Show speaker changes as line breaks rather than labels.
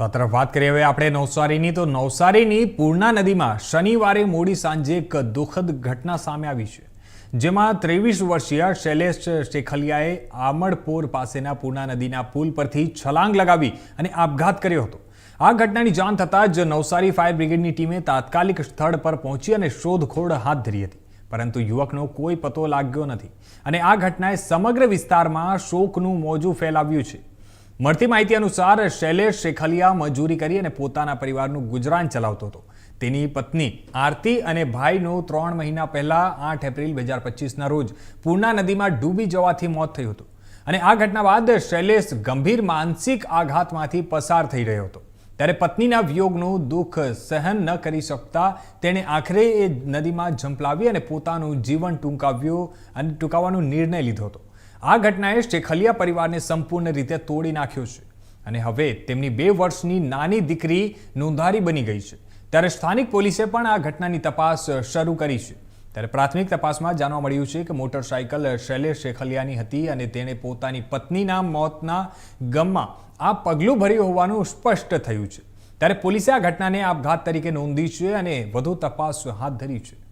તો આ તરફ વાત કરીએ હવે આપણે નવસારીની. તો નવસારીની પૂર્ણા નદીમાં શનિવારે મોડી સાંજે એક દુઃખદ ઘટના સામે આવી છે, જેમાં ત્રેવીસ વર્ષીય શૈલેષ શેખલિયાએ આમડપોર પાસેના પૂર્ણા નદીના પુલ પરથી છલાંગ લગાવી અને આપઘાત કર્યો હતો. આ ઘટનાની જાણ થતાં જ નવસારી ફાયર બ્રિગેડની ટીમે તાત્કાલિક સ્થળ પર પહોંચી અને શોધખોળ હાથ ધરી હતી. પરંતુ યુવકનો કોઈ પતો લાગ્યો નથી અને આ ઘટનાએ સમગ્ર વિસ્તારમાં શોકનું મોજું ફેલાવ્યું છે. મળતી માહિતી અનુસાર શૈલેષ શેખલિયા મજૂરી કરી અને પોતાના પરિવારનું ગુજરાન ચલાવતો હતો. તેની પત્ની આરતી અને ભાઈનું ત્રણ મહિના પહેલા આઠ એપ્રિલ બે હજાર પચીસના રોજ પૂર્ણા નદીમાં ડૂબી જવાથી મોત થયું હતું. અને આ ઘટના બાદ શૈલેષ ગંભીર માનસિક આઘાતમાંથી પસાર થઈ રહ્યો હતો. ત્યારે પત્નીના વિયોગનું દુઃખ સહન ન કરી શકતા તેણે આખરે એ નદીમાં ઝંપલાવી અને પોતાનું જીવન ટૂંકાવ્યું અને ટૂંકાવવાનો નિર્ણય લીધો હતો. આ ઘટનાએ શેખલિયા પરિવારને સંપૂર્ણ રીતે તોડી નાખ્યો છે અને હવે તેમની બે વર્ષની નાની દીકરી નોંધારી બની ગઈ છે. ત્યારે સ્થાનિક પોલીસે પણ આ ઘટનાની તપાસ શરૂ કરી છે. ત્યારે પ્રાથમિક તપાસમાં જાણવા મળ્યું છે કે મોટરસાયકલ શૈલેષ શેખલિયાની હતી અને તેણે પોતાની પત્નીના મોતના ગમમાં આ પગલું ભર્યું હોવાનું સ્પષ્ટ થયું છે. ત્યારે પોલીસે આ ઘટનાને આપઘાત તરીકે નોંધી છે અને વધુ તપાસ હાથ ધરી છે.